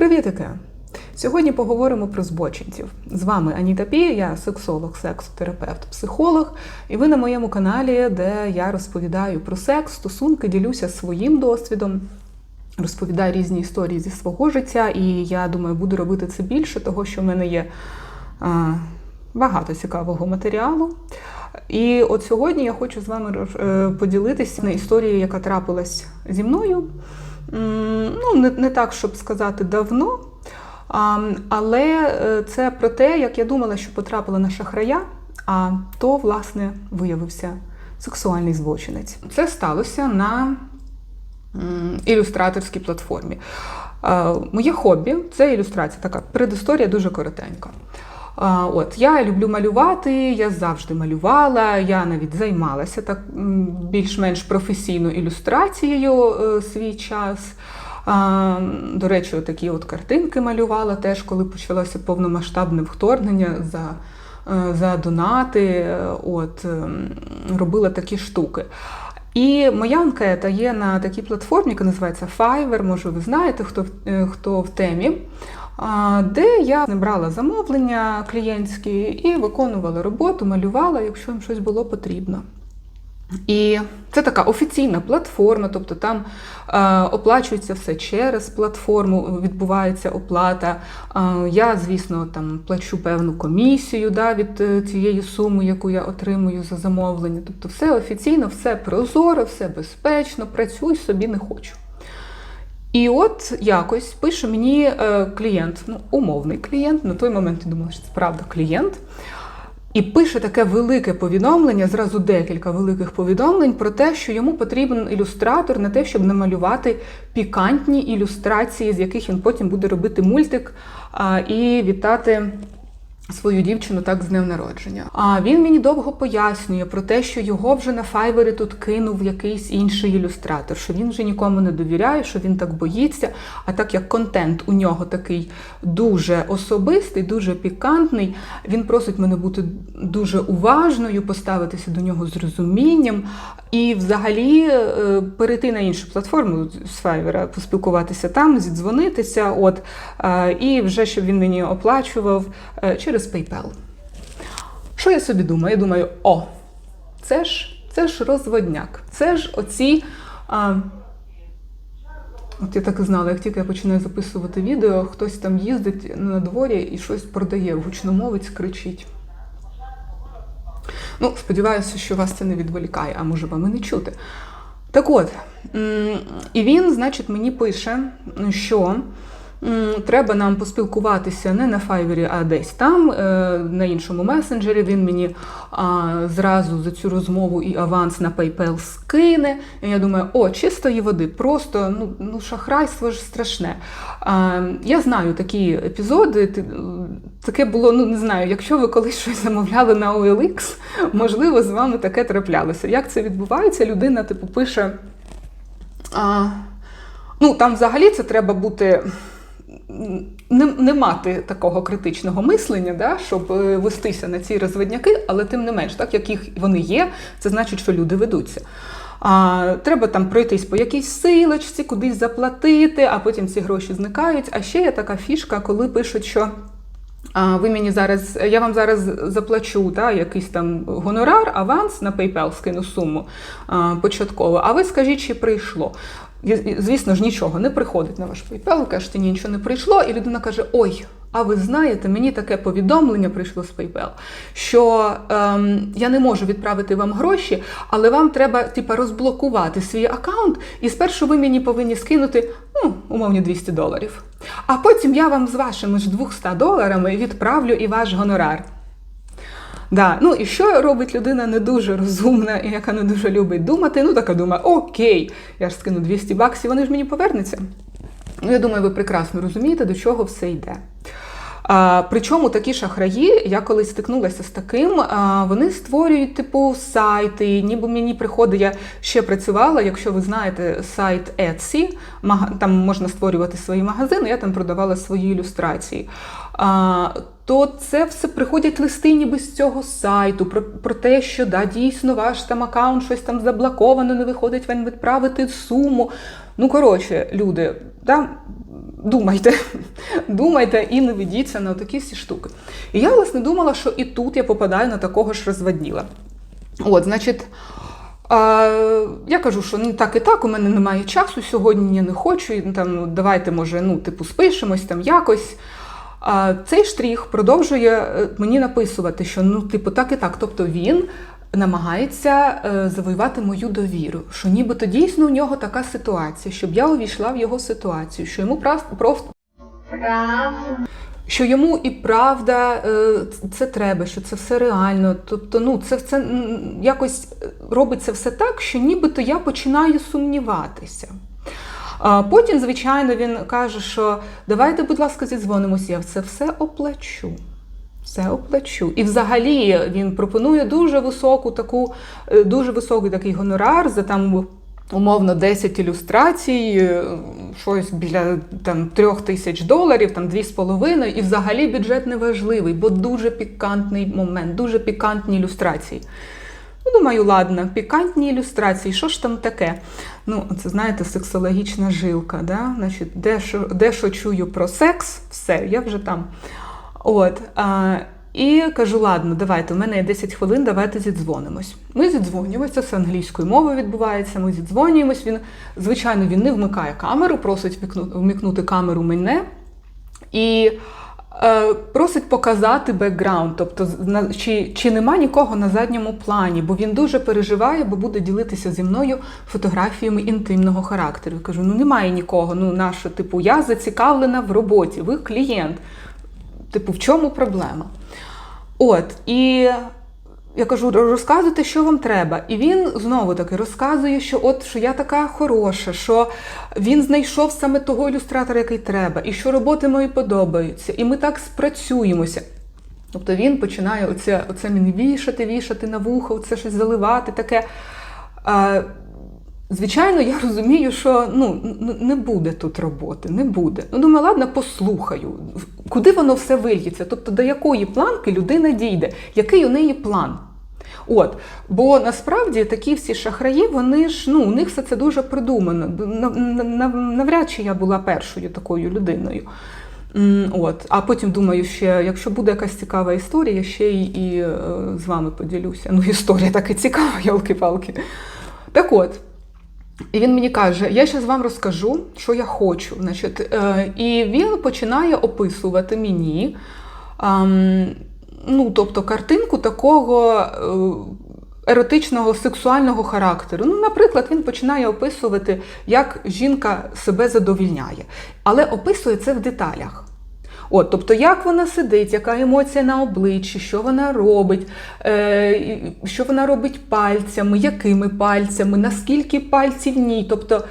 Привітики! Сьогодні поговоримо про збочинців. З вами Аніта Пі, я сексолог, сексотерапевт, психолог, і ви на моєму каналі, де я розповідаю про секс, стосунки, ділюся своїм досвідом, розповідаю різні історії зі свого життя, і я думаю, буду робити це більше, того що в мене є а, багато цікавого матеріалу. І от сьогодні я хочу з вами е, поділитися на історії, яка трапилась зі мною. Ну, не, не так, щоб сказати давно, але е, це про те, як я думала, що потрапила на шахрая, а то, власне, виявився сексуальний злочинець. Це сталося на ілюстраторській платформі. Е, Моє хобі це ілюстрація, така предісторія дуже коротенька. От я люблю малювати, я завжди малювала. Я навіть займалася так більш-менш професійно ілюстрацією е, свій час. До речі, такі от картинки малювала теж, коли почалося повномасштабне вторгнення за, е, за донати. От робила такі штуки. І моя анкета є на такій платформі, яка називається Fiverr, може ви знаєте, хто, е, хто в темі, де я брала замовлення клієнтські і виконувала роботу, малювала, якщо їм щось було потрібно. І це така офіційна платформа, тобто там е, оплачується все через платформу, відбувається оплата. Е, я, звісно, там плачу певну комісію да, від е, цієї суми, яку я отримую за замовлення. Тобто все офіційно, все прозоро, все безпечно, працюй собі не хочу. І от якось пише мені е, клієнт, ну, умовний клієнт, на той момент я думала, що це правда клієнт. І пише таке велике повідомлення, зразу декілька великих повідомлень про те, що йому потрібен ілюстратор на те, щоб намалювати пікантні ілюстрації, з яких він потім буде робити мультик а, і вітати. Свою дівчину так з днем народження. А він мені довго пояснює про те, що його вже на файвері тут кинув якийсь інший ілюстратор, що він вже нікому не довіряє, що він так боїться. А так як контент у нього такий дуже особистий, дуже пікантний, він просить мене бути дуже уважною, поставитися до нього з розумінням і взагалі е, перейти на іншу платформу з файвера, поспілкуватися там, зідзвонитися. От е, і вже щоб він мені оплачував е, через PayPal. Що я собі думаю? Я думаю, о, це ж це ж розводняк, це ж оці. А, От я так і знала, як тільки я починаю записувати відео, хтось там їздить на дворі і щось продає, гучномовець кричить. Ну, сподіваюся, що вас це не відволікає, а може вам і не чути. Так от, і він, значить, мені пише, що треба нам поспілкуватися не на файвері, а десь там, е, на іншому месенджері. Він мені зразу за цю розмову і аванс на PayPal скине. І я думаю, о, чистої води, просто ну, ну шахрайство ж страшне. Я знаю такі епізоди. Таке було, ну не знаю, якщо ви колись щось замовляли на OLX, можливо, з вами таке траплялося. Як це відбувається? Людина, типу, пише. А, ну, там взагалі це треба бути. Не, не мати такого критичного мислення, да, щоб е, вестися на ці розвидняки, але тим не менш, так як їх вони є, це значить, що люди ведуться. А, треба там пройтись по якійсь силочці, кудись заплатити, а потім ці гроші зникають. А ще є така фішка, коли пишуть, що а, ви мені зараз, я вам зараз заплачу да, якийсь там гонорар, аванс на PayPal скину суму а, початково, а ви скажіть, чи прийшло. Звісно ж, нічого не приходить на ваш PayPal, кажете, ні, нічого не прийшло, і людина каже: Ой, а ви знаєте, мені таке повідомлення прийшло з PayPal, що ем, я не можу відправити вам гроші, але вам треба типа, розблокувати свій аккаунт, і спершу ви мені повинні скинути ну, умовні 200 доларів. А потім я вам з вашими ж 200 доларами відправлю і ваш гонорар. Да. Ну і що робить людина не дуже розумна і яка не дуже любить думати? Ну така думає, окей, я ж скину 200 баксів, вони ж мені повернуться. Ну, я думаю, ви прекрасно розумієте, до чого все йде. А, причому такі шахраї, я колись стикнулася з таким, а, вони створюють типу сайти, ніби мені приходить, я ще працювала, якщо ви знаєте, сайт Etsy, там можна створювати свої магазини, я там продавала свої ілюстрації. А, то це все приходять листи ніби з цього сайту про, про те, що да, дійсно ваш там аккаунт щось там заблоковано, не виходить вам відправити суму. Ну, коротше, люди, да, думайте, думайте і не ведіться на такі всі штуки. І я, власне, думала, що і тут я попадаю на такого ж розводніла. От, значить. А, я кажу, що ну так і так, у мене немає часу сьогодні, я не хочу. І, там, ну, давайте, може, ну, типу, спишемось там якось. А цей штрих продовжує е, мені написувати, що ну, типу, так і так. Тобто він намагається е, завоювати мою довіру, що нібито дійсно у нього така ситуація, щоб я увійшла в його ситуацію, що йому просто що йому і правда е, це треба, що це все реально. Тобто, ну це це якось робиться все так, що нібито я починаю сумніватися. А Потім, звичайно, він каже, що давайте, будь ласка, зідзвонимося, я це все оплачу. Все оплачу. І взагалі він пропонує дуже високу таку, е, дуже високий такий гонорар за там умовно 10 ілюстрацій, е, щось біля там трьох тисяч доларів, там дві з половиною, і взагалі бюджет не важливий, бо дуже пікантний момент, дуже пікантні ілюстрації. Ну, думаю, ладно, пікантні ілюстрації, що ж там таке? Ну, це знаєте, сексологічна жилка, да? Значить, де що, де що чую про секс, все, я вже там. От. А, і кажу, ладно, давайте, у мене є 10 хвилин, давайте зідзвонимось. Ми зідзвонюємося, це англійською мовою відбувається, ми зідзвонюємось. Він, звичайно, він не вмикає камеру, просить вмикнути камеру мене. І просить показати бекграунд, тобто чи, чи нема нікого на задньому плані, бо він дуже переживає, бо буде ділитися зі мною фотографіями інтимного характеру. Я кажу, ну немає нікого. Ну, нащо, типу, я зацікавлена в роботі, ви клієнт. Типу, в чому проблема? От, і я кажу, розказуйте, що вам треба. І він знову таки розказує, що от що я така хороша, що він знайшов саме того ілюстратора, який треба, і що роботи мої подобаються, і ми так спрацюємося. Тобто він починає оце, оце мені вішати, вішати на вухо, оце щось заливати таке. Звичайно, я розумію, що ну, не буде тут роботи, не буде. Ну, думаю, ладно, послухаю, куди воно все вильється, тобто до якої планки людина дійде, який у неї план. От, Бо насправді такі всі шахраї, вони ж, ну, у них все це дуже придумано. Навряд чи я була першою такою людиною. От. А потім думаю, ще, якщо буде якась цікава історія, ще й і е, з вами поділюся. Ну, історія така цікава, ялки-палки. Так от. І він мені каже: я зараз вам розкажу, що я хочу. Значить, е, І він починає описувати мені, ну, тобто, картинку такого е, еротичного сексуального характеру. Ну, Наприклад, він починає описувати, як жінка себе задовільняє, але описує це в деталях. От, Тобто, як вона сидить, яка емоція на обличчі, що вона робить, е, що вона робить пальцями, якими пальцями, наскільки пальців в ній. Тобто,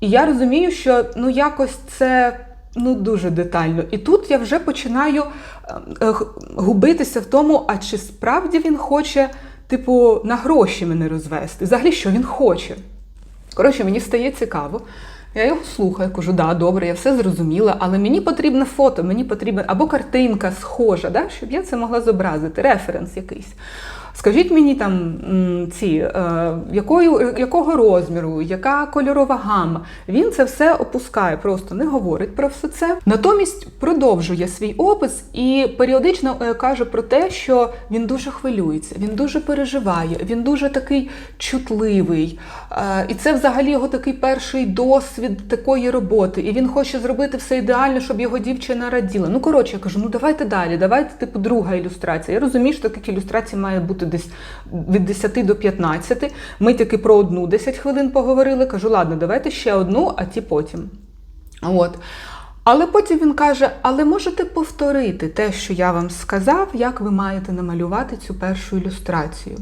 і я розумію, що ну, якось це ну, дуже детально. І тут я вже починаю е, губитися в тому, а чи справді він хоче, типу, на гроші мене розвести? Взагалі, що він хоче? Коротше, мені стає цікаво. Я його слухаю, кажу, да, добре, я все зрозуміла, але мені потрібне фото, мені потрібна або картинка схожа, да, щоб я це могла зобразити, референс якийсь. Скажіть мені там ці, е, якою, якого розміру, яка кольорова гамма. Він це все опускає, просто не говорить про все це. Натомість продовжує свій опис і періодично е, каже про те, що він дуже хвилюється, він дуже переживає, він дуже такий чутливий. Е, і це взагалі його такий перший досвід такої роботи. І він хоче зробити все ідеально, щоб його дівчина раділа. Ну, коротше, я кажу, ну давайте далі, давайте, типу, друга ілюстрація. Я розумію, що таких ілюстрацій має бути бути десь від 10 до 15. Ми тільки про одну 10 хвилин поговорили. Кажу, ладно, давайте ще одну, а ті потім. От. Але потім він каже: але можете повторити те, що я вам сказав, як ви маєте намалювати цю першу ілюстрацію.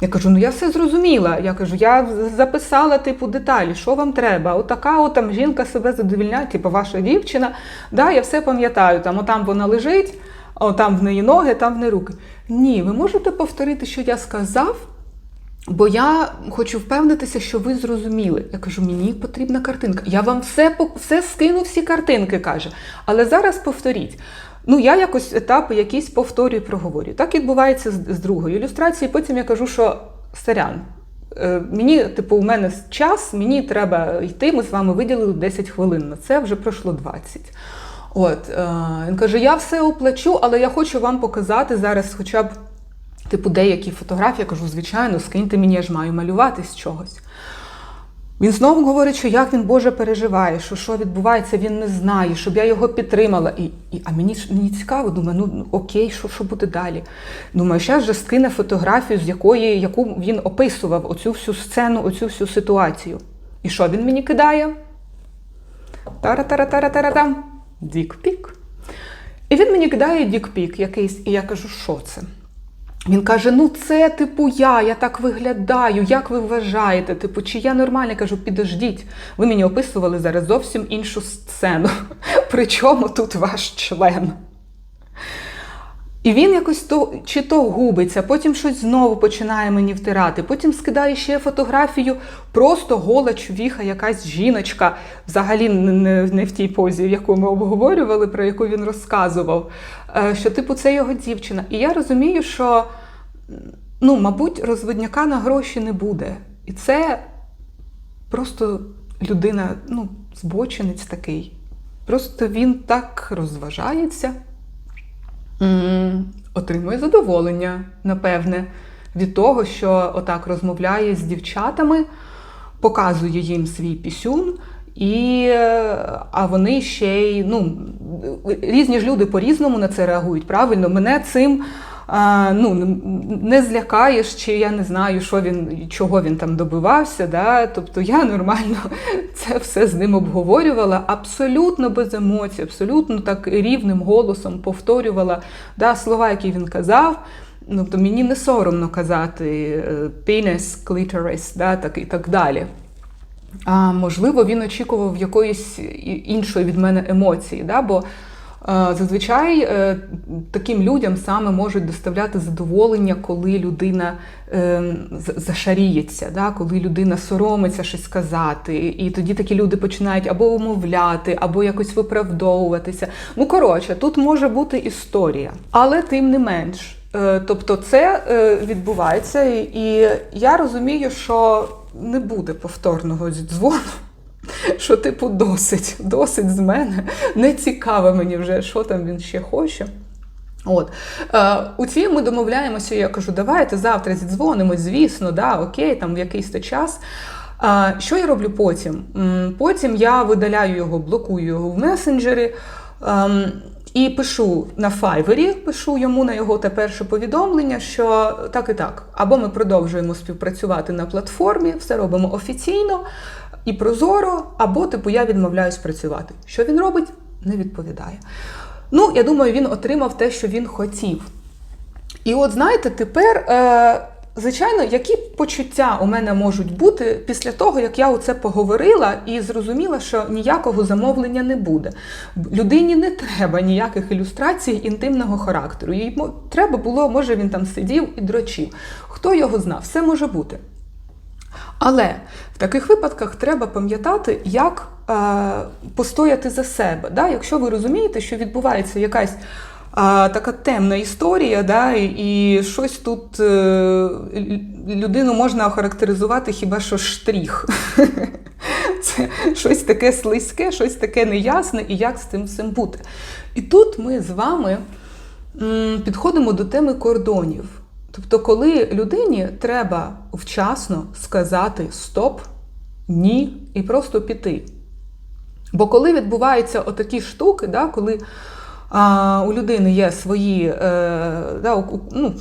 Я кажу, ну я все зрозуміла. Я кажу, я записала типу деталі, що вам треба. Отака от там жінка себе задовільняє, типу ваша дівчина. Да, Я все пам'ятаю, там отам вона лежить, о, там в неї ноги, там в неї руки. Ні, ви можете повторити, що я сказав, бо я хочу впевнитися, що ви зрозуміли. Я кажу, мені потрібна картинка. Я вам все все скину, всі картинки, каже. Але зараз повторіть. Ну, я якось етапи якісь повторюю, проговорю. Так відбувається з, другої ілюстрації. Потім я кажу, що старян. е, мені, типу, у мене час, мені треба йти, ми з вами виділили 10 хвилин. На це вже пройшло 20. От, е, він каже: я все оплачу, але я хочу вам показати зараз хоча б типу деякі фотографії. Я кажу, звичайно, скиньте мені, я ж маю малювати з чогось. Він знову говорить, що як він Боже переживає, що що відбувається, він не знає, щоб я його підтримала. І, і, А мені мені цікаво, думаю, ну окей, що що буде далі? Думаю, зараз же скине фотографію, з якої яку він описував оцю всю сцену, оцю всю ситуацію. І що він мені кидає? Тара-тара-тара-тара-там. Дікпік. І він мені кидає дікпік якийсь, і я кажу, що це? Він каже: ну це, типу, я, я так виглядаю, як ви вважаєте? Типу, чи я нормальна? Я кажу, підождіть, ви мені описували зараз зовсім іншу сцену. Причому тут ваш член? І він якось то чи то губиться, потім щось знову починає мені втирати, потім скидає ще фотографію, просто гола чувіха, якась жіночка, взагалі не, в тій позі, яку ми обговорювали, про яку він розказував. Е, Що, типу, це його дівчина. І я розумію, що, ну, мабуть, розвидняка на гроші не буде. І це просто людина, ну, збочинець такий. Просто він так розважається. М, Отримує задоволення, напевне, від того, що отак розмовляє з дівчатами, показує їм свій пісюн, і, а вони ще й ну, різні ж люди по-різному на це реагують. Правильно, мене цим ну, не злякаєш, чи я не знаю, що він, чого він там добивався. Да? Тобто я нормально це все з ним обговорювала, абсолютно без емоцій, абсолютно так рівним голосом повторювала да, слова, які він казав. Ну, мені не соромно казати пінес, кліторис, да, так і так далі. А можливо, він очікував якоїсь іншої від мене емоції, да? бо Зазвичай е, таким людям саме можуть доставляти задоволення, коли людина ем, зашаріється, да? коли людина соромиться щось сказати. І тоді такі люди починають або умовляти, або якось виправдовуватися. Ну, коротше, тут може бути історія, але тим не менш. Е, тобто це е, відбувається, і я розумію, що не буде повторного дзвону. Що, типу, досить, досить з мене. Не цікаво мені вже, що там він ще хоче. От. Е, У цій ми домовляємося, я кажу, давайте завтра зідзвонимо, звісно, да, окей, там в якийсь то час. Е, що я роблю потім? Потім я видаляю його, блокую його в месенджері. Е, і пишу на файвері, пишу йому на його те перше повідомлення, що так і так, або ми продовжуємо співпрацювати на платформі, все робимо офіційно і прозоро, або типу я відмовляюсь працювати. Що він робить? Не відповідає. Ну, я думаю, він отримав те, що він хотів. І от знаєте, тепер, е, звичайно, які почуття у мене можуть бути після того, як я оце поговорила і зрозуміла, що ніякого замовлення не буде. Людині не треба ніяких ілюстрацій інтимного характеру. Їй треба було, може, він там сидів і дрочив. Хто його знав? Все може бути. Але в таких випадках треба пам'ятати, як е, постояти за себе. Да? Якщо ви розумієте, що відбувається якась е, така темна історія, да? і, щось тут е, людину можна охарактеризувати хіба що штрих. Це щось таке слизьке, щось таке неясне, і як з цим всім бути. І тут ми з вами підходимо до теми кордонів. Тобто, коли людині треба вчасно сказати стоп, ні, і просто піти. Бо коли відбуваються отакі штуки, да, коли а, у людини є свої е, да, ну,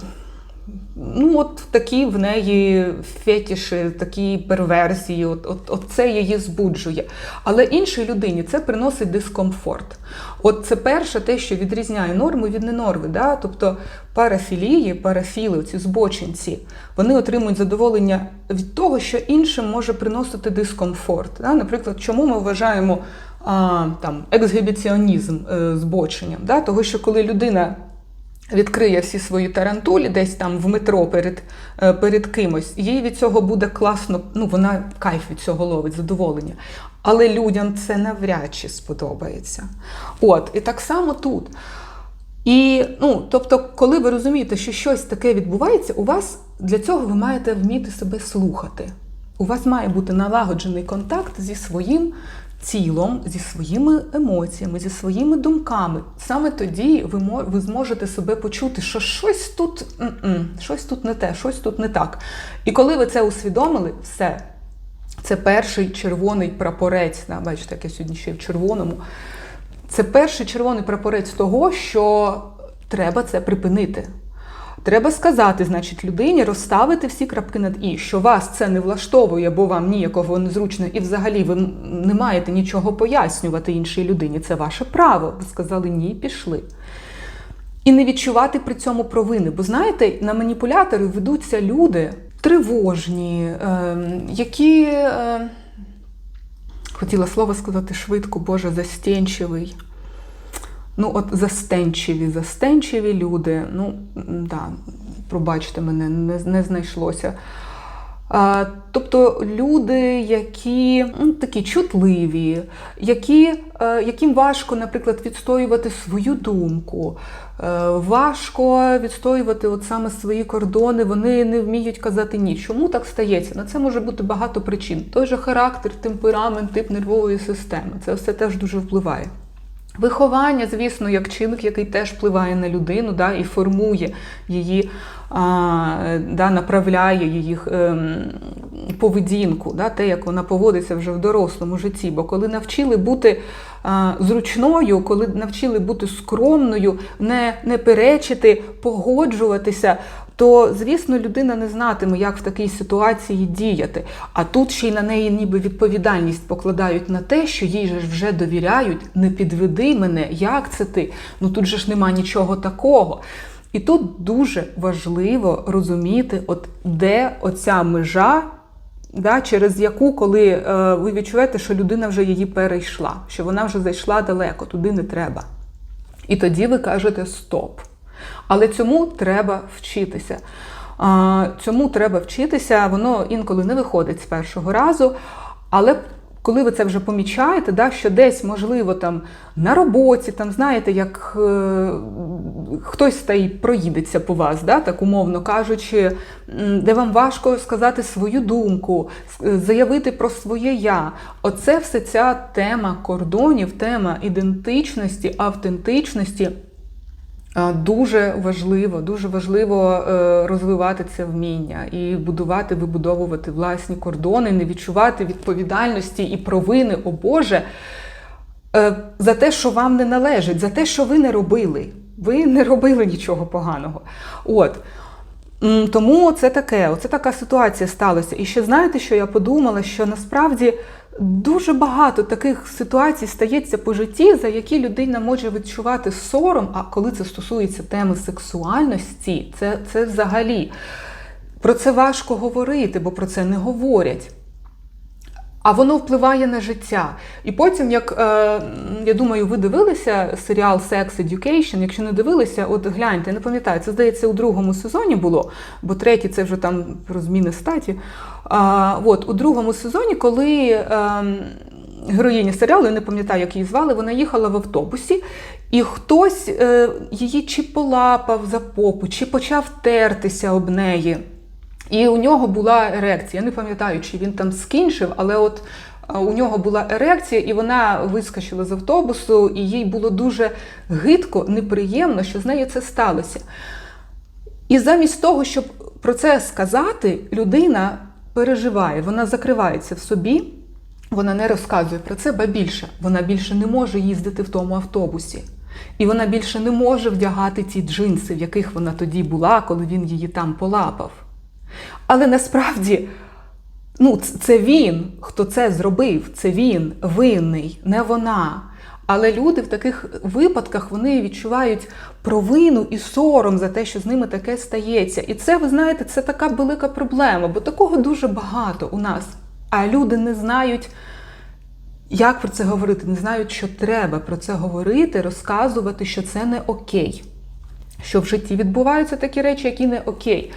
Ну, от такі в неї фетіші, такі перверсії, от, от, от це її збуджує. Але іншій людині це приносить дискомфорт. От це перше те, що відрізняє норми від ненорми. Да? Тобто парафілії, парафіли, ці збочинці, вони отримують задоволення від того, що іншим може приносити дискомфорт. Да? Наприклад, чому ми вважаємо а, там, ексгібіціонізм е, збоченням? Да? Того, що коли людина відкриє всі свої тарантулі десь там в метро перед е, перед кимось, їй від цього буде класно, ну вона кайф від цього ловить, задоволення. Але людям це навряд чи сподобається. От, і так само тут. І, ну, тобто, коли ви розумієте, що щось таке відбувається, у вас для цього ви маєте вміти себе слухати. У вас має бути налагоджений контакт зі своїм тілом, зі своїми емоціями, зі своїми думками. Саме тоді ви ви зможете себе почути, що щось тут, щось тут не те, щось тут не так. І коли ви це усвідомили, все. Це перший червоний прапорець. Да, бачите, як я сьогодні ще в червоному. Це перший червоний прапорець того, що треба це припинити. Треба сказати, значить, людині розставити всі крапки над і, що вас це не влаштовує, бо вам ніякого незручно, і взагалі ви не маєте нічого пояснювати іншій людині. Це ваше право. Ви сказали ні, пішли. І не відчувати при цьому провини. Бо знаєте, на маніпулятори ведуться люди тривожні, ем, які. Е, хотіла слово сказати швидко, Боже, застенчивий. Ну, от застенчиві, застенчиві люди. Ну, да, пробачте мене, не, не знайшлося. А, тобто люди, які ну, такі чутливі, які, е, яким важко, наприклад, відстоювати свою думку, е, важко відстоювати от саме свої кордони, вони не вміють казати ні. Чому так стається? На це може бути багато причин. Той же характер, темперамент, тип нервової системи. Це все теж дуже впливає. Виховання, звісно, як чинник, який теж впливає на людину да, і формує її, а, да, направляє її ем, поведінку, да, те, як вона поводиться вже в дорослому житті. Бо коли навчили бути а, зручною, коли навчили бути скромною, не, не перечити, погоджуватися, то, звісно, людина не знатиме, як в такій ситуації діяти. А тут ще й на неї ніби відповідальність покладають на те, що їй же ж вже довіряють, не підведи мене, як це ти? Ну тут же ж нема нічого такого. І тут дуже важливо розуміти, от де оця межа, да, через яку, коли е, ви відчуваєте, що людина вже її перейшла, що вона вже зайшла далеко, туди не треба. І тоді ви кажете стоп. Але цьому треба вчитися. Цьому треба вчитися, воно інколи не виходить з першого разу. Але коли ви це вже помічаєте, да, що десь, можливо, там на роботі, там, знаєте, як е, хтось та й проїдеться по вас, да, так умовно кажучи, де вам важко сказати свою думку, е, заявити про своє я. Оце все ця тема кордонів, тема ідентичності, автентичності. Дуже важливо, дуже важливо е, розвивати це вміння і будувати, вибудовувати власні кордони, не відчувати відповідальності і провини, о Боже, е, за те, що вам не належить, за те, що ви не робили. Ви не робили нічого поганого. От. Тому це таке, оце така ситуація сталася. І ще знаєте, що я подумала, що насправді дуже багато таких ситуацій стається по житті, за які людина може відчувати сором. А коли це стосується теми сексуальності, це, це взагалі про це важко говорити, бо про це не говорять. А воно впливає на життя. І потім, як е, я думаю, ви дивилися серіал Sex Education, якщо не дивилися, от гляньте, не пам'ятаю, це здається у другому сезоні було, бо третій це вже там про зміни статі. А, от, у другому сезоні, коли е, героїня серіалу, я не пам'ятаю, як її звали, вона їхала в автобусі, і хтось е, її чи полапав за попу, чи почав тертися об неї. І у нього була ерекція. Я не пам'ятаю, чи він там скінчив, але от у нього була ерекція, і вона вискочила з автобусу, і їй було дуже гидко, неприємно, що з нею це сталося. І замість того, щоб про це сказати, людина переживає, вона закривається в собі, вона не розказує про це, ба більше. Вона більше не може їздити в тому автобусі. І вона більше не може вдягати ті джинси, в яких вона тоді була, коли він її там полапав. Але насправді, ну, це він, хто це зробив, це він винний, не вона. Але люди в таких випадках вони відчувають провину і сором за те, що з ними таке стається. І це, ви знаєте, це така велика проблема, бо такого дуже багато у нас. А люди не знають, як про це говорити, не знають, що треба про це говорити, розказувати, що це не окей. Що в житті відбуваються такі речі, які не окей.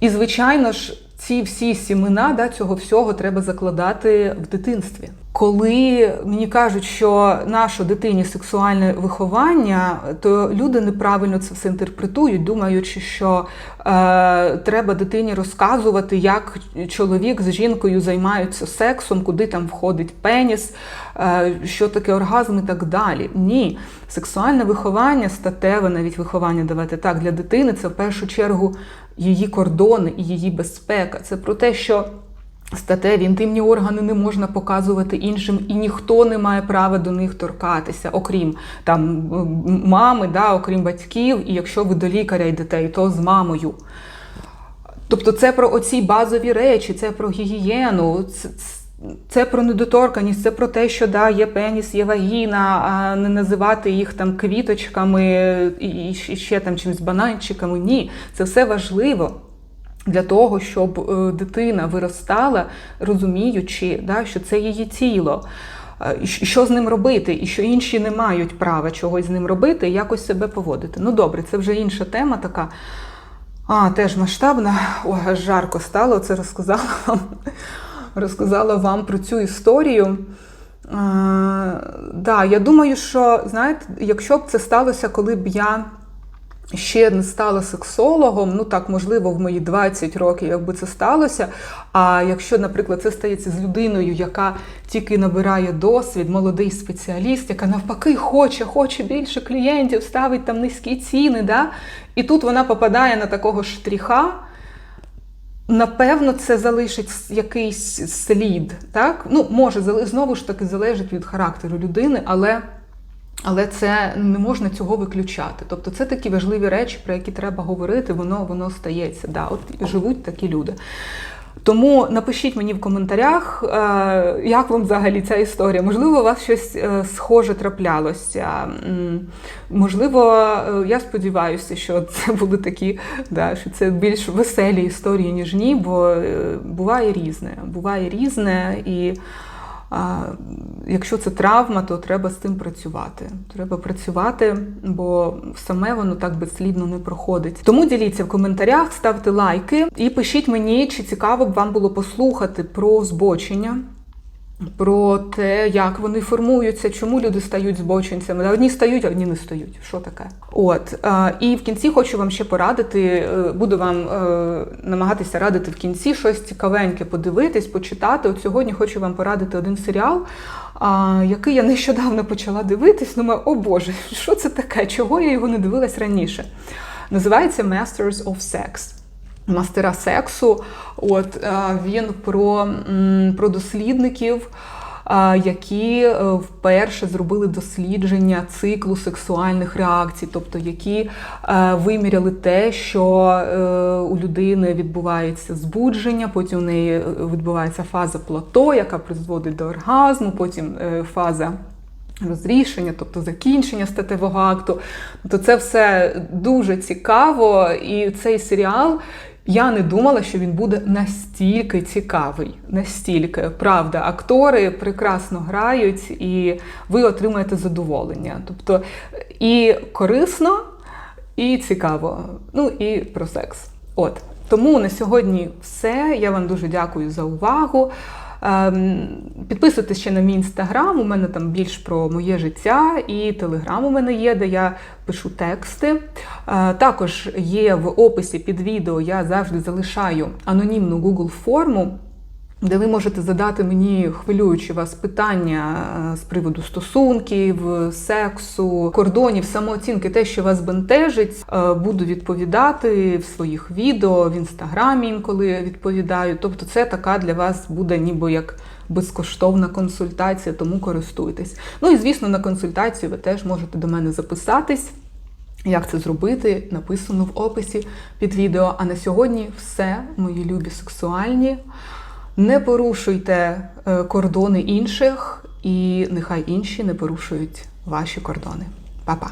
І, звичайно ж, ці всі сімена да, цього всього треба закладати в дитинстві. Коли мені кажуть, що наше дитині сексуальне виховання, то люди неправильно це все інтерпретують, думаючи, що е, треба дитині розказувати, як чоловік з жінкою займаються сексом, куди там входить пеніс, е, що таке оргазм і так далі. Ні, сексуальне виховання, статеве навіть виховання, давайте так, для дитини це в першу чергу її кордони і її безпека. Це про те, що статеві інтимні органи не можна показувати іншим, і ніхто не має права до них торкатися, окрім там мами, да, окрім батьків, і якщо ви до лікаря йдете, то з мамою. Тобто це про оці базові речі, це про гігієну, це, це про недоторканість, це про те, що да, є пеніс, є вагіна, а не називати їх там квіточками і, ще там чимось бананчиками. Ні, це все важливо. Для того, щоб е, дитина виростала, розуміючи, да, що це її тіло, е, що з ним робити, і що інші не мають права чогось з ним робити якось себе поводити. Ну добре, це вже інша тема така. А, теж масштабна. Ой, жарко стало, це розказала вам. Розказала вам про цю історію. А, да, я думаю, що знаєте, якщо б це сталося, коли б я ще не стала сексологом, ну так, можливо, в мої 20 років, якби це сталося. А якщо, наприклад, це стається з людиною, яка тільки набирає досвід, молодий спеціаліст, яка навпаки хоче, хоче більше клієнтів, ставить там низькі ціни, да? і тут вона попадає на такого штріха. Напевно, це залишить якийсь слід. Так? Ну, може, знову ж таки залежить від характеру людини, але але це не можна цього виключати. Тобто це такі важливі речі, про які треба говорити, воно воно стається. Да, От живуть такі люди. Тому напишіть мені в коментарях, е, як вам взагалі ця історія. Можливо, у вас щось е, схоже траплялося. Можливо, е, я сподіваюся, що це були такі, да, що це більш веселі історії, ніж ні, бо буває різне. Буває різне і. Якщо це травма, то треба з цим працювати. Треба працювати, бо саме воно так безслідно не проходить. Тому діліться в коментарях, ставте лайки і пишіть мені, чи цікаво б вам було послухати про збочення про те, як вони формуються, чому люди стають збочинцями. Одні стають, а одні не стають. Що таке? От і в кінці хочу вам ще порадити. Е, буду вам е, намагатися радити в кінці щось цікавеньке подивитись, почитати. От сьогодні хочу вам порадити один серіал, який я нещодавно почала дивитись. Думаю, о Боже, що це таке? Чого я його не дивилась раніше? Називається Masters of Sex мастера сексу. От е, він про, про дослідників. Е, які е, вперше зробили дослідження циклу сексуальних реакцій, тобто які виміряли те, що у людини відбувається збудження, потім у неї відбувається фаза плато, яка призводить до оргазму, потім фаза розрішення, тобто закінчення статевого акту. То це все дуже цікаво, і цей серіал я не думала, що він буде настільки цікавий. Настільки правда, актори прекрасно грають, і ви отримаєте задоволення. Тобто і корисно, і цікаво. Ну і про секс. От тому на сьогодні все. Я вам дуже дякую за увагу. Ем, підписуйтесь ще на мій інстаграм, у мене там більш про моє життя, і телеграм у мене є, де я пишу тексти. Е, також є в описі під відео, я завжди залишаю анонімну Google форму де ви можете задати мені хвилюючі вас питання е, з приводу стосунків, сексу, кордонів, самооцінки, те, що вас бентежить, е, буду відповідати в своїх відео, в інстаграмі інколи відповідаю. Тобто, це така для вас буде ніби як безкоштовна консультація, тому користуйтесь. Ну і звісно, на консультацію ви теж можете до мене записатись. Як це зробити, написано в описі під відео. А на сьогодні все, мої любі сексуальні. Не порушуйте е, кордони інших, і нехай інші не порушують ваші кордони. Па-па!